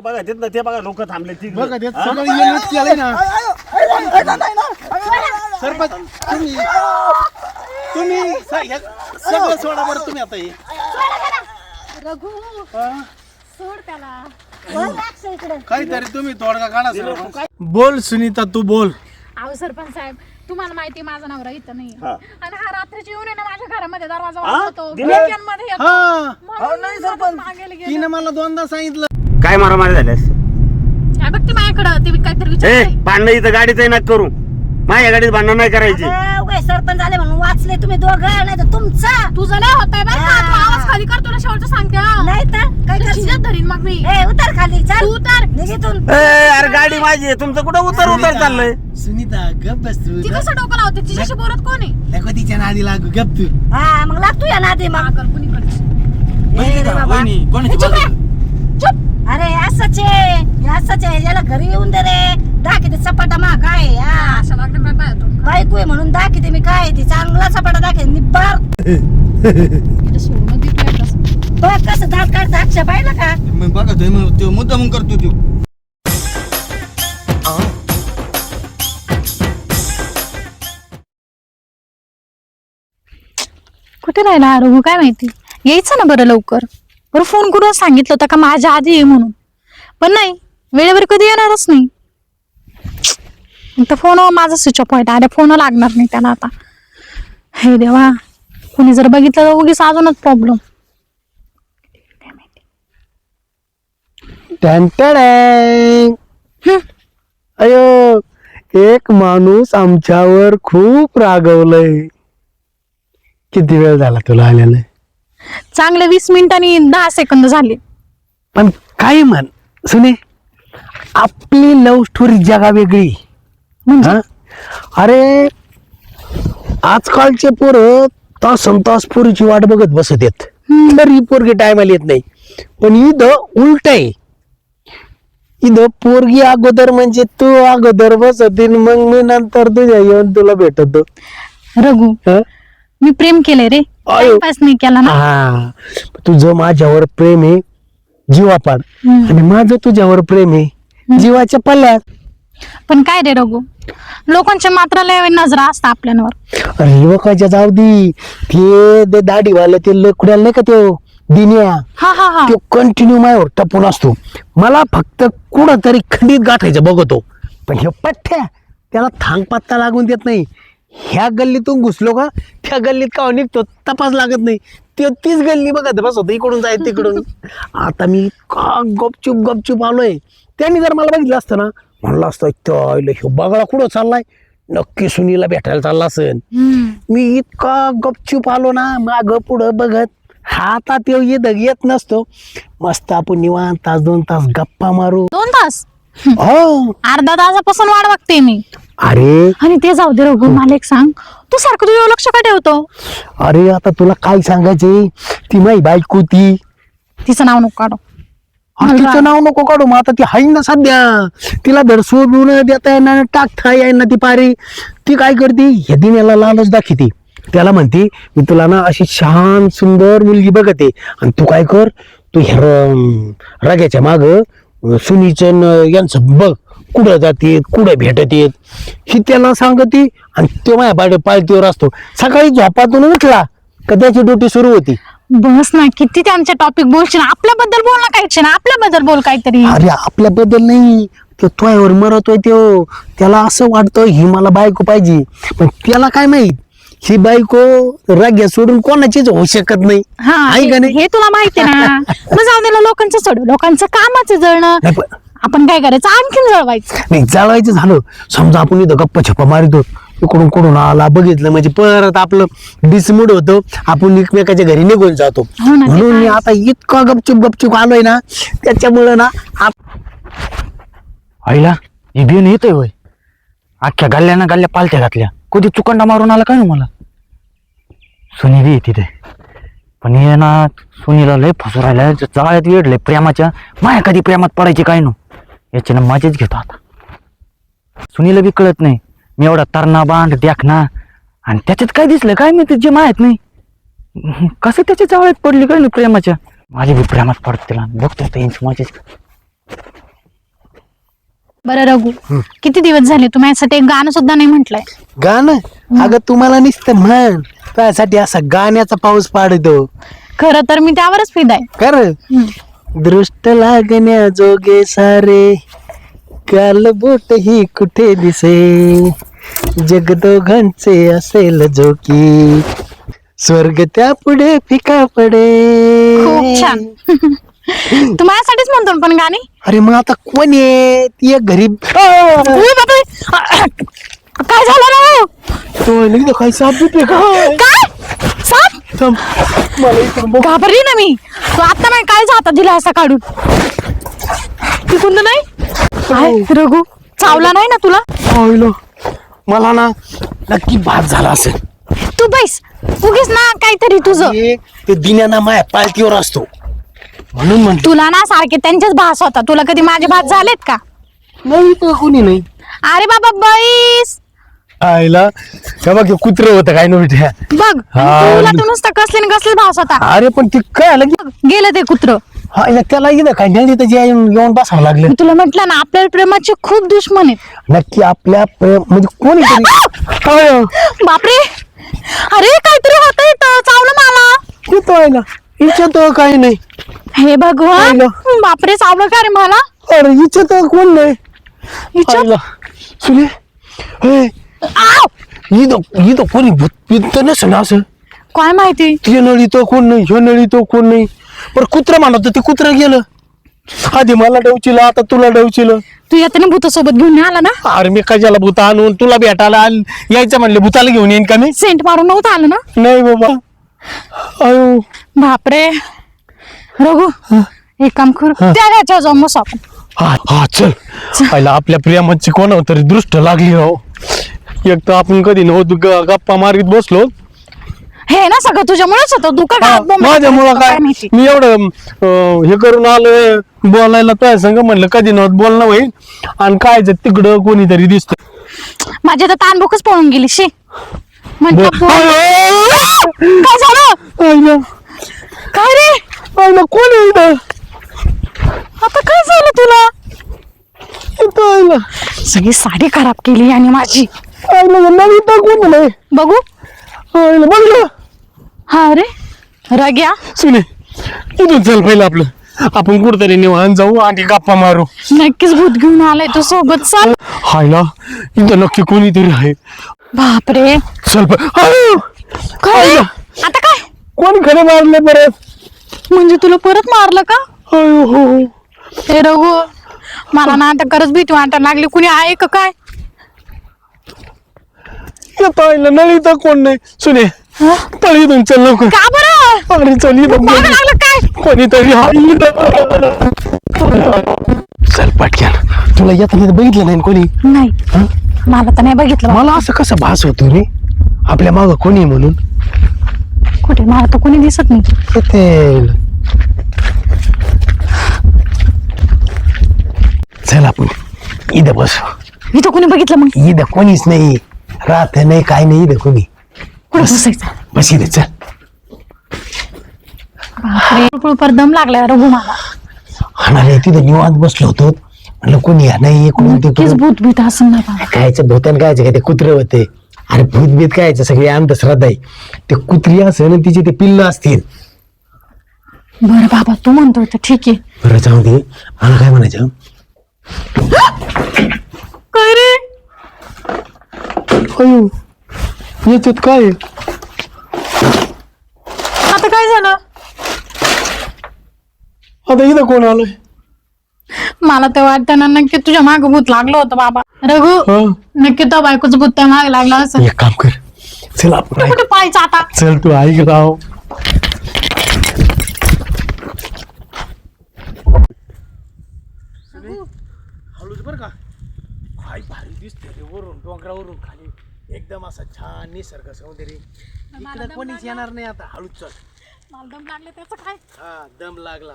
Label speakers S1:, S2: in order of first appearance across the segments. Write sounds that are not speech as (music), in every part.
S1: बघा तिथं ते बघा लोक थांबले ती
S2: बघा ते सगळं येणंच केलंय ना सरपंच तुम्ही तुम्ही स- हे- सगळं सोडा बरं तुम्ही आता हे
S3: रघु
S2: हा?
S3: सोड त्याला वळ लाक्ष इकडे
S2: काहीतरी तुम्ही तोडगा काढा सरपंच बोल सुनीता तू बोल
S3: अहो सरपंच साहेब तुम्हाला माहिती माझा नवरा इथं नाही
S1: हा.
S3: आणि हा रात्रीची येऊन आहे ना माझ्या घरामध्ये दरवाजा
S1: हा?
S3: वाजवतो
S1: दिलं?
S3: मध्ये येतो
S2: हा
S3: म्हणून मी सोबत मागेला गेले.
S2: तिने मला दोनदा सांगितलं
S1: काय मारामारी झाल्यास?
S3: काय बघते माझ्याकडं? ते काहीतरी
S1: ए
S3: विचार
S1: भांडण इथं गाडीचं नक करू माझ्या गाडीत भांडण नाही करायची.
S4: अगं, उगाच सरपंच झाले म्हणून वाचले तुम्ही दोघं नाही तर तुमचा.
S3: तुझं लय होतंय बरं का? तू. आवाज खाली कर तुला शेवटचं सांगते हा.
S4: नाही तर काय
S3: तुला
S4: करशील?
S3: झिंजत धरीन मग मी.
S4: ए उतर खाली चल.
S3: तू उतर.
S4: निघितून
S1: ए अरे गाडी माझी आहे. तुमचं कुठं उतर उतर चाललंय?
S2: सुनीता गप बस तू.
S3: ती कसं डोकं लावते? तिच्याशी बोलत कोण आहे?
S2: नको तिच्या नादी लागू गप तू.
S4: हा मग लागतो या नादी मग.
S3: पागल कुणीकडची
S4: ए रे बाबा.
S3: ए, चुप रे. चुप.
S4: अरे असंच आहे. असंच आहे. याला घरी येऊन दे रे. दाखवते चपाटा मा काय आहे, हा.
S3: अशा वागण्या बाय बाय तोंड
S4: बायको आहे म्हणून दाखवते मी काय आहे ती. चांगला चपाटा दाखवते निब्बार.
S3: इथं सोडून दे तू एकदाच.
S4: तो कसं दात काढता. अक्षा पाहिलं का?
S2: मग बघा तुम्ही मग तो मुद्दा मग करतो तू.
S3: कुठे राहिला रघु काय माहिती? यायचं ना बरं लवकर. बरं फोन करून सांगितलं होतं का माझ्या आधी ये म्हणून. पण नाही वेळेवर कधी येणारच नाही. तर फोन माझा स्विच ऑफ व्हायला अरे फोन लागणार नाही त्याला आता. हे देवा कुणी जर बघितलं तर उगीच अजूनच प्रॉब्लेम
S5: अयो एक माणूस आमच्यावर खूप रागवलंय. किती वेळ झाला तुला आलेलं
S3: चांगले वीस मिनिटांनी दहा सेकंद झाले.
S5: पण काही म्हण सुने आपली लव्ह स्टोरी जगा वेगळी.
S3: म्हणजे?
S5: हा? अरे आजकालचे पोरं तास तास पोरीची वाट बघत बसत येत तरी पोरगी टायमाला येत नाही. पण इथं उलट आहे. इथं पोरगी अगोदर म्हणजे तू अगोदर बसत मग मी नंतर तुझ्या येऊन तुला भेटतो.
S3: रघु
S5: हा?
S3: मी प्रेम केलंय रे.
S5: अयो.
S3: टाइमपास नाही केला ना.
S5: हा. तुझं माझ्यावर प्रेम आहे जीवापाड
S3: हम्म.
S5: आणि माझं तुझ्यावर प्रेम आहे जीवाच्या पल्ल्यात.
S3: पण काय रे रघु? लोकांच्या मात्र लय नजरा असतात आपल्यावर.
S5: अरे लोकांच्या जाऊ दे. ते ते दाढीवाले ते लकड्याला नाही का तो दिन्या?
S3: हा हा हा.
S5: तो कंटिन्यू माझ्यावर टपून असतो. मला फक्त कुठं तरी खंडीत गाठायचं बघतो. पण हे पठ्ठ्या त्याला थांग पत्ता लागून देत नाही. ह्या गल्लीतून घुसलो का त्या गल्लीत का निघतो? तपास लागत नाही. ते तीच गल्ली बघत बसवतो इकडून जाय तिकडून. आता मी का गपचूप गपचूप आलोय. त्यांनी जर मला बघितलं असतं ना म्हणलं असतं "त्या इला ह्यो बगळा कुठं चाललाय? नक्की सुनीला भेटायला चालला असेल. मी इतका गपचूप आलो ना माग पुढं बघत हातात येऊ येत येत नसतो. मस्त आपण निवांत तास दोन तास गप्पा मारू.
S3: दोन तास?
S5: हो.
S3: अर्धा तासापासून वाट बघते मी.
S5: अरे.
S3: आणि ते जाऊ दे रघु मला एक सांग. तू सारखं तुझ्यावर लक्ष का ठेवतो?
S5: अरे आता तुला काय सांगायचे? ती माई बायको ती
S3: तिचं नाव नको काढू.
S5: तिचं नाव नको काढू. मग आता ती हाय ना सध्या. तिला धर सोडून देता येणार टाकता येईना ती पारी. ती काय करते? हे दिन्याला लालच दाखवते. त्याला म्हणते मी तुला ना अशी छान सुंदर मुलगी बघते. आणि तू काय कर? तू ह्या र- राग्याच्या माग सुनीचं न यांचं बघ कुठं जाते कुठं भेटत येत ही त्याला सांगते आणि तो माझ्या पाड पाळतीवर असतो. सकाळी झोपातून उठला का त्याची ड्युटी सुरू होती.
S3: बस ना किती त्यांचे टॉपिक बोलशील. आपल्याबद्दल बोल ना काहीच ना आपल्याबद्दल बोल काहीतरी.
S5: अरे आपल्याबद्दल नाही. तो तोयावर मरतोय तो. त्याला असं वाटतं ही मला बायको पाहिजे. पण त्याला काय माहीत? ही बायको राग्या सोडून कोणाचीच होऊ शकत नाही.
S3: हा
S5: आहे का
S3: हे
S5: नाही?
S3: हे तुला माहिती ना? (laughs) मग जाऊ दे ना लोकांचं सोड लोकांचं कामाचं जळणं.
S5: नाही पण-
S3: आपण काय करायचं? आणखीन जळवायचं.
S5: नाही जाळवायचं झालं. समजा आपण इथं गप्पा छप्पा मारितो. इकडून कुठून आला बघितलं म्हणजे परत आपलं डिसमूड होतं. आपण एकमेकाच्या घरी निघून जातो.
S3: हो ना, ते
S5: म्हणून मी. आता इतका गपचूप गपचूप आलोय ना त्याच्यामुळं ना आप-
S6: आईला ही बिन येतोय होय. अख्ख्या गल्ल्यानं गल्ल्या पालत्या घातल्या. कधी चुकंडा मारून आला काय मला? सुनी बी तिथे. पण हे ना सुनीला लय फसू राहिलं. जाळ्यात वेडलंय प्रेमाच्या. माया कधी प्रेमात पडायची काय नो? याची ना माझेच घेतो आता. सुनीला बी कळत नाही. मी एवढा तरणा बांध देखना. आणि त्याच्यात काय दिसलं? काय मी जे माहीत नाही? कसं त्याच्या जावळ्यात पडली काय ना प्रेमाच्या? माझी बी प्रेमात पडत तिला. बघतो इंच यांची
S3: बरं रघु. किती दिवस झाले? तू माझ्यासाठी एक गाणं सुद्धा नाही म्हटलंय.
S5: गाणं? अगं तुम्हाला नुसतं म्हण. त्यासाठी असा गाण्याचा पाऊस पाडतो.
S3: खरं तर मी त्यावरच फिदाय
S5: कर दृष्ट लागण्या जोगे सारे. काल बोट ही कुठे दिसे? जग दोघांचे असेल जोकी स्वर्ग त्या पुढे फिका पडे.
S3: खूप छान. (laughs) (laughs) तू माझ्यासाठीच म्हणतो ना पण गाणी.
S5: अरे मग आता कोण आहे? ती एक घरी
S3: बापरे! काय झालं ना
S5: तो काही साप बिपे का?
S3: काय? साप?
S5: थांब. मला इकडून बघ.
S3: घाबरली ना मी. तू आता नाही काय जाता दिला असा काढून? तिकून तर नाही? काय रघु चावला नाही ना तुला?
S5: पाहिलं. मला ना नक्की भात झाला असेल.
S3: तू बैस उगीच ना काहीतरी तुझं.
S5: हे ते दिन्याना माया पालतीवर असतो. म्हणून म्हणतो
S3: तुला ना सारखे त्यांचेच भास होता तुला कधी माझे भास झालेत का?
S5: नाही तर कोणी नाही.
S3: अरे बाबा बैस!
S5: आईला हे बघ कुत्र होतं काय नव्हत्या
S3: बघ
S5: हा.
S3: तुला तर नुसतं कसले न कसले भास होता.
S5: अरे पण ते काय आलं की?
S3: गेलं ते कुत्र.
S5: आईला त्याला इथं काय नाही त्याची येऊन येऊन बसावं लागलं.
S3: मी तुला म्हटलं ना आपल्या प्रेमाचे खूप दुश्मन आहेत.
S5: नक्की आपल्या प्रेम म्हणजे कोणी तरी
S3: बापरे! अरे काहीतरी होत इथं. चावलं मला.
S5: येतो आईला इच्छा काही नाही.
S3: हे भगवान
S5: पाहिलं.
S3: बापरे चावलं का रे मला?
S5: अरे इच्छा तर कोण नाही.
S3: इच्छा?
S5: आईला. सुने हे.
S3: आव!
S5: इथं इथं कोणी भूत भीत तर नसेल ना असं.
S3: काय माहिती?
S5: ते नळी तो कोण नाही ह्यो नळी तो कोण नाही. पण कुत्र म्हणत होतं, ते कुत्र गेलं. आधी मला डवचिलं आता तुला डवचिलं
S3: तू येताना भूतासोबत घेऊन नाही आला ना?
S5: अरे मी कशाला भूत आणून तुला भेटायला आल यायचं म्हणले भूताला घेऊन येईन का मी?
S3: सेंट मारून नव्हतं आलं ना?
S5: नाही बाबा. अयो
S3: बापरे. रघु एक काम करू. त्या घ्यायच्या मस्त आपण.
S5: हा हा चल. पहिला आपल्या प्रियामाची कोणावर तरी दृष्ट लागली राव. एक तर आपण कधी नव्हतो ग- गप्पा मारीत बसलो.
S3: हे ना सगळं तुझ्यामुळेच होतं. तू
S5: हा,
S3: गावात
S5: माझ्यामुळं काय?
S3: माहिती.
S5: मी एवढं अं, हे करून आलोय बोलायला तुझ्या संग म्हणलं कधी नव्हतं बोलणं होईल. आणि काय ते तिकडं कोणीतरी दिसत.
S3: माझी आता तानबुकच पळून गेली शी. म्हणतो काय झालं? काय रे?
S5: कोण आहे इथं?
S3: आता काय झालं तुला?
S5: इथं आईला.
S3: सगळी साडी खराब केली आणि माझी.
S5: आईला इथं कोण नाही
S3: बघू?
S5: आईला बघलं
S3: हा रे. रग्या.
S5: सुने इथून चल पहिलं आपलं. आपण कुठतरी निवांत जाऊ आणि गप्पा मारू.
S3: नक्कीच भूत घेऊन आलाय तू सोबत. चाल.
S5: हायला इथं नक्की कोणीतरी आहे.
S3: बापरे.
S5: चल प-!
S3: काय
S5: आईला,
S3: आता काय?
S5: कोणी खरे मारले परत?
S3: म्हणजे तुला परत मारलं का?
S5: अयो हो. हो.
S3: हे रघु मला ना आता खरंच भीती वाटायला लागली. कुणी आहे का काय?
S5: नाही तर कोण नाही. सुने पळ इथून चल लवकर.
S3: का बरं?
S5: अरे चल इथं
S3: मागं
S5: कोणी-
S3: लागलं काय?
S5: कोणीतरी इथं. चल पटक्यान तुला येताना बघितलं नाही ना कोणी?
S3: नाही. मला तर नाही बघितलं.
S5: मला असं कसं भास होतो रे? आपल्या माग कोणी आहे म्हणून?
S3: कुठे? मला तर कोणी दिसत नाही.
S5: येते चल आपण इथं बस.
S3: मी तर कोणी बघितलं मग?
S5: इथं कोणीच नाही. राहत नाही काय नाही इथं कोणी.
S3: कुठे बसायचं?
S5: बस इथं चल.
S3: बापरे पर दम लागलाय रघु मला
S5: आणि तिथं निवांत बसलो होतो. म्हणलं कोणी या नाही इकडून
S3: नक्कीच
S5: तिकडून.
S3: भूत भीत असं ना बाबा.
S5: कायचं भूतान कायचं काय ते कुत्रे होते. अरे भूत बीत कायचं सगळी अंधश्रद्धा आहे. ते कुत्री असेल आणि तिचे ते पिल्ल असतील.
S3: बरं बाबा तू म्हणतोय तर ठीक आहे.
S5: बरं जाऊ दे. मला काय म्हणायचं?
S3: काय रे?
S5: अयो याच्यात काय आहे?
S3: आता काय झालं?
S5: आता इथं कोण आलंय?
S3: मला तर वाटतं ना नक्की तुझ्या माग भूत लागलं होतं बाबा. रघु
S5: हा?
S3: नक्की तो बायकोचं भूत त्या मागे लागलं असं
S5: एक काम कर. चल आपण ऐक.
S3: कुठे पाहायचं आता?
S5: चल तू ऐक राव हळूच बर का? काय भारी दिसते रे वरून डोंगरावरून खाली. एकदम असा छान निसर्ग सौंदर्य इकडे कोणीच येणार नाही आता. हळूच चल.
S3: मला दम लागले त्याचं काय?
S5: हा दम लागला.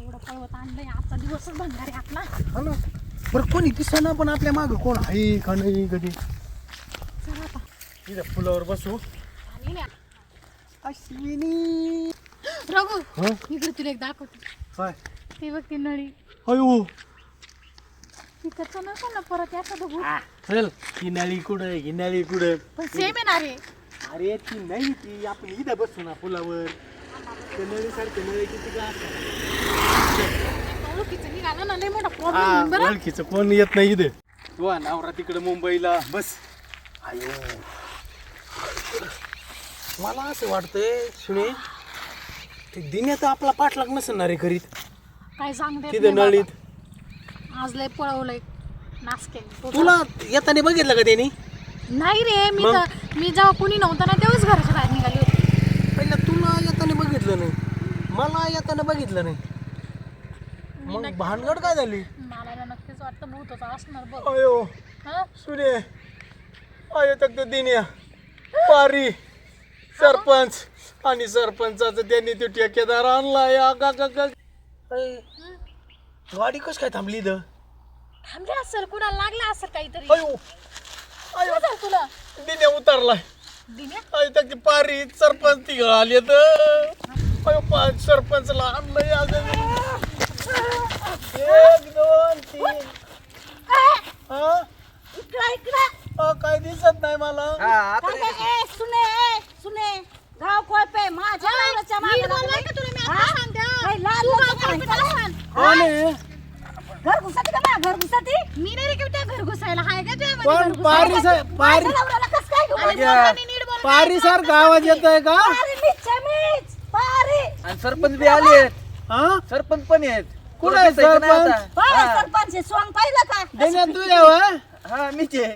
S3: एवढं पळवत आणलंय. आजचा दिवसच भंगार आहे आपला.
S5: हा ना. बरं कोणी दिसना पण आपल्या माग कोण आहे का नाही कधी? तिथं फुलावर बसू. अश्विनी.
S3: रघु
S5: हा?
S3: इकडे तुला एक दाखवते.
S5: काय?
S3: ती बघ ती नळी.
S5: अयो.
S3: तिकडचं नको ना परत याचं बघू.
S2: चल ही नळी कुठं ही नळी कुठं
S3: पण सेम येणार आहे.
S2: अरे ती नाही ती. आपण इथं बसतो ना पुलावर त्या नळीसारखे नळी किती का
S3: ओळखीचं
S2: ओळखीचं कोण येत नाही इथं. तू नवरा तिकडे मुंबईला बस. आयो. मला असं वाटतंय सुने ते दिन्यात आपला पाठलाग नसेल ना रे करीत
S3: काय सांगते
S2: तिथं नळीत.
S3: आज लय पळवलंय नाच केली
S2: तुला येताना बघितलं का त्यांनी?
S3: नाही रे मी तर मी जेव्हा कुणी नव्हतं ना तेव्हाच घराच्या बाहेर निघाली होती.
S2: पहिलं तुला येताना बघितलं नाही. मला येताना बघितलं नाही. मग भानगड काय झाली?
S3: मला ना नक्कीच वाटतं भूतच असणार बघ.
S2: अयो.
S3: हा?
S2: सुने अयो तक दिन्या पारी. सरपंच. आणि सरपंचाचं त्यांनी तो ठेकेदार गा गा अय, गाडी कस काय थांबली इथं?
S3: थांबले असेल कुणाला लागला असेल काहीतरी.
S2: अयो.
S3: काय झालं तुला?
S2: दिन्या उतरलाय.
S3: दिन्या?
S2: अयो तक पारी सरपंच ती आली तर अयो पाच सरपंचला आणलंय अगं एक दोन तीन हा
S4: इकडं इकडं.
S2: अ, काय दिसत नाही मला.
S4: काय काय ए सुने ए सुने. गाव कोळपे माझ्या नवऱ्याच्या मागे लागलंय. हा? काय लाल लोकं काय?
S2: कोण? आहे
S4: घर घुसती का घर घुसती
S3: मी नाही रे घर घुसायला. हाय का तुझ्या मध्ये घर घुसायला?
S4: नवऱ्याला कसं काय
S3: आणि नीट
S2: आवाज येत आहे का?
S4: पारी मीच आहे, मीच. पारी.
S7: आणि सरपंच बी आले
S2: हा?
S7: सरपंच पण आहेत.
S2: कुठं आहे
S7: तुला दिसायचं नाही
S2: सरपंच?
S4: सरपंच सॉंग पाहिलं का?
S2: देण्यात तू यावं?
S7: आता. हा मीच आहे.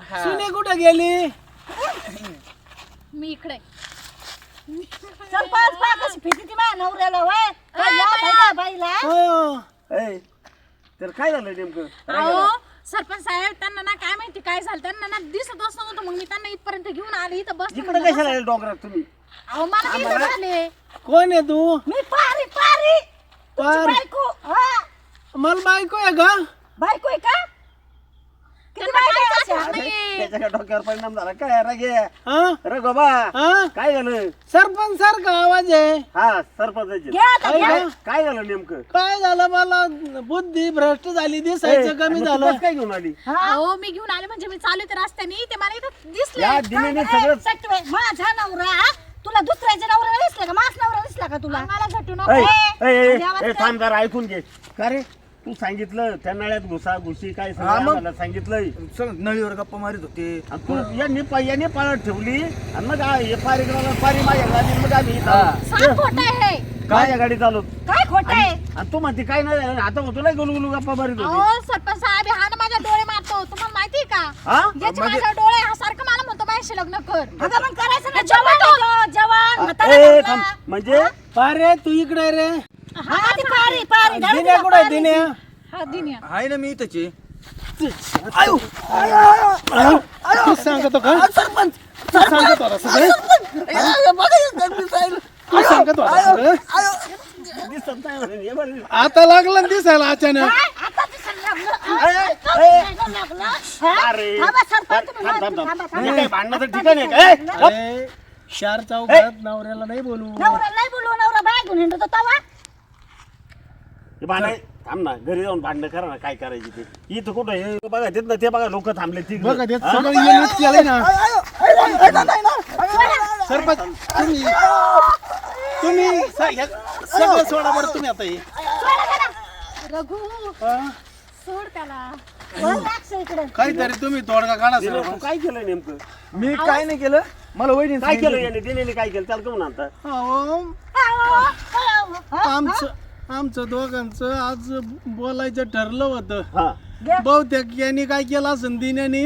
S7: हा.
S2: सुने कुठं गेली?
S3: मी इकडे.
S4: सरपंच पा कशी फिटी ती माझ्या नवऱ्याला वय? काय लाज आहे का बाईला?
S2: हो.
S1: ऐ, तर काय झालं नेमकं?
S3: अहो सरपंच साहेब त्यांना ना काय माहिती काय झालं? त्यांना ना दिसतच नव्हतं. मग मी त्यांना इथपर्यंत घेऊन आले इथं बस
S1: इकडे कशाला आले डोंगरात तुम्ही?
S3: अहो मला इथं झाले
S2: कोण आहे? तू?
S4: मी पारी पारी.
S2: पारी.
S4: बायको हा.
S2: मला बायको आहे का
S4: बायको आहे का? किती
S3: त्यांना
S4: बायको
S3: काहीच
S4: आहे
S3: आठवत
S4: अशा?
S3: नाहीये.
S1: त्याच्या डोक्यावर परिणाम झाला. काय रगे
S2: हा? हा?
S1: काय झालं?
S2: सरपंच सारखा आवाज आहे.
S1: हा
S4: घ्या आता
S2: काय
S4: घ्या.
S2: का?
S1: काय झालं नेमकं?
S2: काय झालं? मला बुद्धी भ्रष्ट झाली दिसायचं कमी झालं.
S1: काय घेऊन आली?
S3: अहो मी घेऊन आले म्हणजे मी चालू ते रस्त्याने. ते मला इथं दिसले.
S1: दिनेने सगळं
S4: सटवे, माझा नवरा तुला दुसऱ्याच्या नवऱ्याला दिसला का? माझा नवरा दिसला का तुला?
S3: मला झटू नको.
S1: थांब जरा ऐकून घे. का रे? तू सांगितलं त्या नळ्यात घुसा घुशी काय सगळं
S7: हा, मग.
S1: आम्हाला सांगितलंय.
S7: नळीवर गप्पा मारित होते.
S1: आणि तू यांनी पा- यांनी पाळत ठेवली आणि मग आ- हे पारी गेला पारी माझ्या गाडी मग आम्ही इथं आलो.
S3: सांग खोट आहे.
S1: माझ्या गाडी चालू
S4: काय खोट आहे?
S1: आणि तू म्हणते काय नाही आता होतो ना गुलगुलू गप्पा मारित होती.
S3: अहो सरपंच साहेब हा ना माझ्या डोळे मारतो. तुम्हाला माहितीये का?
S1: हा?
S3: याचे माझ्या डोळे हा सारखं मला म्हणतो माझ्याशी लग्न कर.
S4: अगं मग करायचं ना जवान आहे तो, जवान. म्हातारा
S1: ए,
S4: नवरा.
S1: थांब. म्हणजे
S2: पारे तू इकडे रे.
S4: हा ती पारी पारी धर
S2: दिन्या
S4: तिला
S2: कुठे आहे
S4: पारी.
S2: दिन्या
S3: हा दिन्या
S7: आहे ना मी इथंच आहे
S2: तू सांगतो का सरपंच तू सांगत होता सगळं तू सांगत होता सगळं
S1: दिसत नाही म्हणे, हे बरं.
S2: आता लागलं ना दिसायला अचानक
S4: काय? आता दिसायला लागलं.
S1: ए,
S4: आता
S1: ए.
S4: दिसायला लागलं. हा?
S1: अरे
S4: थांबा, सरपंच, तुम्ही
S1: थांब, थांब,
S4: थांबा,
S1: थांब.
S4: थांबा,
S1: काय भांडणाचं ठिकाण आहे का? ए, गप.
S2: अरे, शार चौकात नवऱ्याला नाही बोलू
S4: नवरा नाही बोलू नवरा बाय घेऊन हिंडतो तवा
S1: हे भांडण थांब ना घरी जाऊन भांडणं करा ना काय करायची ते इथं कुठं हे बघा तिथं ना ते बघा लोक थांबले ती
S2: बघा ते सगळं येणंच केलंय ना सरपंच तुम्ही तुम्ही स- हे- सगळं सोडा बरं तुम्ही आता हे
S3: रघु
S2: हा?
S3: सोड त्याला
S4: इकडे
S2: काहीतरी तुम्ही तोडगा काढा सरपंच.
S1: काय केलं नेमकं
S7: मी काय नाही केलं मला वहिनी
S1: काय केलं याने दिलेले काय केलं त्याला कमून आणता
S2: अहो,
S4: हा?
S2: आमचं आमचं दोघांचं आज बोलायचं ठरलं होतं.
S1: हा.
S2: बहुतेक यांनी काय केलं असं दिन्यानी?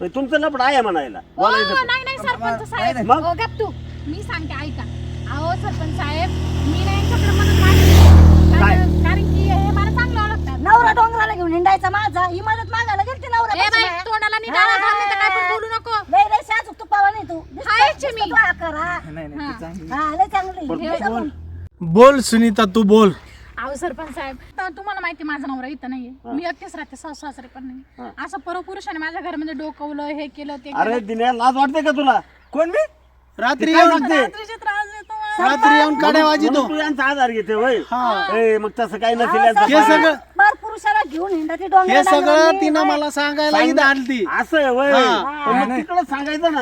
S1: पण तुमचं लपड आहे म्हणायला.
S3: हो,
S1: बोलायचं
S3: नाही नाही सरपंच साहेब.
S1: मग?
S3: हो गप तू. मी सांगते ऐका. अहो सरपंच साहेब मी नाही यांच्याकडे मदत मागितली
S1: काय?
S3: कारण कारण की हे मला चांगलं ओळखतात.
S4: नवरा डोंगराला घेऊन हिंडायचा माझा. ही मदत मागायला गेलती नवरा
S3: ए बाई तोंडाला घाल, नाही तर काय पण बोलू नको.
S4: लय लय साजूक तुपावा नाही तू.
S3: मी.
S4: तो आकार, हा.
S7: ती चांगली
S4: हा लय चांगली. हे जमून.
S2: बोल सुनीता तू बोल.
S3: अहो सरपंच साहेब तर तुम्हाला माहिती माझा नवरा इथं नाहीये. मी एकटेच राहते सासू सासरे पण नाही. असं परपुरुषाने माझ्या घरामध्ये डोकवलं हे केलं ते
S1: अरे दिन्या लाज वाटते का तुला?
S7: कोण मी?
S2: रात्री
S1: काय
S2: येऊन
S1: सांगते
S3: रात्रीचे त्रास देतो मला.
S2: रात्री येऊन काड्या वाजितो.
S1: म्हणून तू यांचा आधार घेते ए मग तसं काही नसेल
S4: हा,
S1: यांचं
S2: हे सगळं
S4: बार पुरुषाला घेऊन
S2: हे सगळं तिनं
S4: मी-
S2: मला सांगायला इथं आणती
S1: असं आहे वय.
S2: हा.
S1: पण मग तिकडं सांगायचं ना.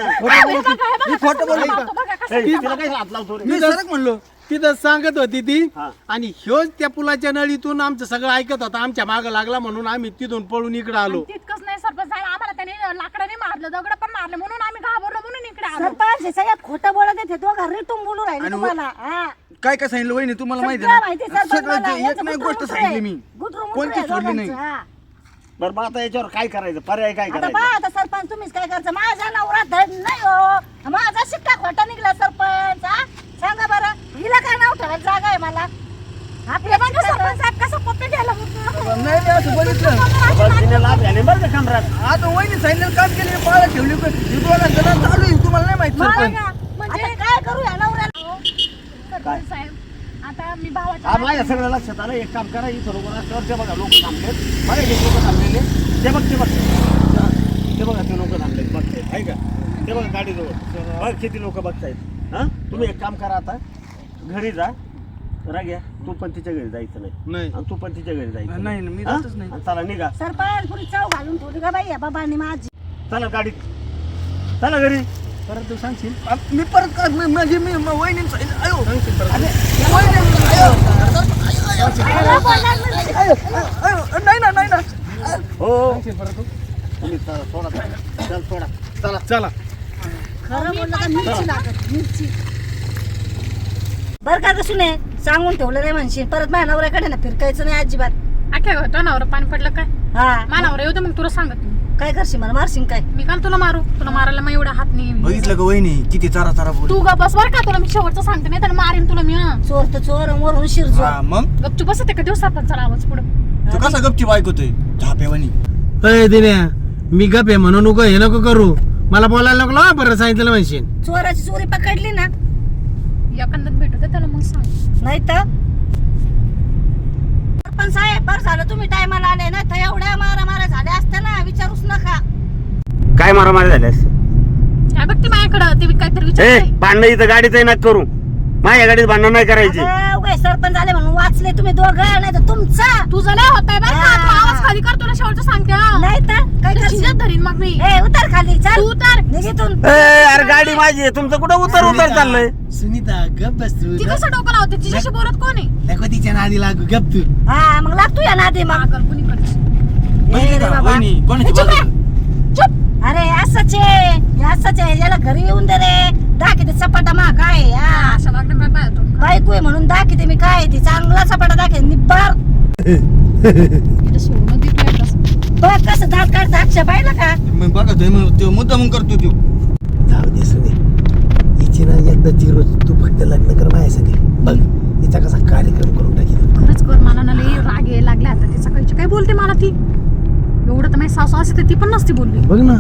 S7: मी खोटं बोलले का?
S1: ए, तिला काय हात लावतो रे.
S7: मी सरक म्हणलो.
S2: तिथं सांगत होती ती.
S1: हा.
S2: आणि ह्योच त्या पुलाच्या नळीतून आमचं सगळं ऐकत होता. आमच्या मागं लागला म्हणून आम्ही तिथून पळून इकडे आलो.
S3: तितकंच नाही सरपंच साहेब. आम्हाला त्याने लाकडाने मारलं दगड पण मारलं. म्हणून आम्ही घाबरलो म्हणून इकडे आलो.
S4: सरपंच हे सगळ्यात खोटं बोलत येते दोघं रिटून बोलू राहिले तुम्हाला. हा.
S7: काय काय सांगितलं वहिनी? तुम्हाला माहिती
S4: सगळं माहिती
S7: ना
S4: सरपंच
S7: सगळं
S4: मला.
S7: जे-
S4: याचं
S7: एक नाही गोष्ट सांगितली
S4: आहे.
S7: मी. कोणती
S4: आहे
S7: सोडली नाही.
S4: दोघांचं, हा.
S1: बरं मग आता याच्यावर काय करायचं? पर्याय काय
S4: आता
S1: करायचा?
S4: आता सरपंच तुम्हीच काय करायचं माझा नवरा धड नाही हो. माझा शिक्का खोटा निघला सरपंच हा? सांगा बरं. हिला काय नाव ठेवायला जागा आहे मला? आपल्या मागे सरपंच साहेब कसं पप्पे घ्यायला
S7: नाही मी असं बघितलं.
S1: बरं, तिने लाभ झाले बरं का कमरात?
S7: आता वहिनी सांगितलं काम केले पाळा ठेवली. पण हे चालू आहे तुम्हाला नाही माहीत सरपंच.
S4: आता काय करू या नवऱ्याला?
S3: सरपंच साहेब आता मी भावाच्या
S1: हा माझ्या सगळं लक्षात आलं. एक काम करा इथं लोक रस्त्यावर ते बघा लोक थांबलेत. बघा किती लोक थांबलेले. ते बघ ते बघ. ते बघा ते लोक थांबलेत बघतायत आहे का? ते बघा गाडीजवळ. बघ किती लोक बघतायत. हा? तुम्ही एक काम करा आता. घरी जा. राग्या तू पण तिच्या घरी जायचं नाही.
S2: नाही.
S1: आणि तू पण तिच्या घरी जायचं
S7: नाही, मी
S1: हा?
S7: जातच नाही.
S1: आणि चला निघा.
S4: सरपंच पुरी चव घालून ठेवली का बाई? या बाबांनी माझी.
S1: चला गाडीत. चला घरी.
S2: परत तू सांगशील?
S7: मी परत का- मी- म्हणजे मी म- सांगितलं अरे, अयो, अयो, नाही ना नाही ना.
S1: हो. तुम्ही चला सोडा चल. सोडा. चला.
S2: चला.
S4: खरं बोललं का मिरची लागत मिरची. बरं का कसू नाही सांगून ठेवलं नाही म्हणशील. परत माझ्या नवऱ्याकडे ना फिरकायचं नाही अजिबात.
S3: अख्या होतो नावर पाणी पडलं काय?
S4: हा.
S3: मानावर येऊ दे मग तुला सांगत मी.
S4: काय करशील मला? मारशील काय?
S3: मी काल तुला मारू. तुला मारायला मग एवढा हात नाही.
S7: बघितलं का वहिनी किती चारा चारा बोल
S3: तू ग बस बर का तुला मी शेवटचं सांगते नाही तर मारीन तुला मी हं.
S4: चोर तर चोर वरून शिरजो
S7: हा मग?
S3: गपचूप बसते का दिवस सरपंचाला आवाज पुढं.
S7: तू कसा गपची ऐकतोय? झापेवानी
S2: अय दिन्या मी गप आहे म्हणून नको हे नको करू. मला बोलायला नको ना बरं सांगितलं म्हणशील.
S4: चोराची चोरी पकडली ना.
S3: एखाद्यात भेटू दे त्याला मग सांग.
S4: नाही तर पण साहेब बरं झालं तुम्ही टायमाला आले ना तर एवढ्या मारा मारा झाल्या असत्या ना विचारूच नका.
S1: काय मारामारी झाल्यास?
S3: काय बघते माझ्याकडं? ते काहीतरी
S1: ए
S3: विचार
S1: भांडणं इथं गाडीत ना करू माझ्या गाडीत भांडणं नाही करायची.
S4: अगं, उगाच सरपंच झाले म्हणून वाचले तुम्ही दोघं नाही तर तुमचा.
S3: तुझं नाही होत आहे बरं का? तू. आवाज खाली कर तुला शेवटचं सांगते हं.
S4: नाही तर काय
S3: तुला
S4: करशील?
S3: धरीन मग मी.
S4: ए उतर खाली चल.
S3: तू उतर.
S4: निघितून
S1: ए अरे गाडी माझी आहे. तुमचं कुठं उतर उतर चाललंय?
S2: सुनीता गप बस. तू
S3: ती कसं डोकं लावते? तिच्याशी बोलत कोण आहे?
S2: नको तिच्या नादी लागू गप तू.
S4: हा मग लागतो या नादी मग.
S3: पागल कुणीकडची
S7: का? कोणाची
S3: चुप
S7: बाजू.
S3: चुप.
S4: अरे असंच आहे. हे असंच आहे. याला घरी येऊन दे रे. दाखवते चपाटा मा काय आहे, हा.
S3: अशा
S4: बायको आहे म्हणून दाखवते मी काय आहे? ती चांगला चपाटा दाखवते निब्बार.
S3: इथं सोडून दे तू एकदाच.
S4: बघ कसं दात काढता अक्षा पाहिलं का?
S7: मग बघतोय मग तो मुद्दा मग करतो तू.
S5: जाऊ दे सुने. हिची ना एकदा ती रोज तू फक्त लग्न कर माझ्या संगे बघ हिचा कसा कार्यक्रम करून टाकी
S3: खरंच कर मला ना लई राग यायला लागला. आता तिचा काही काय बोलते मला ती? एवढं तर माझी सासू असते तर ती पण नसती बोलली.
S5: बघ ना.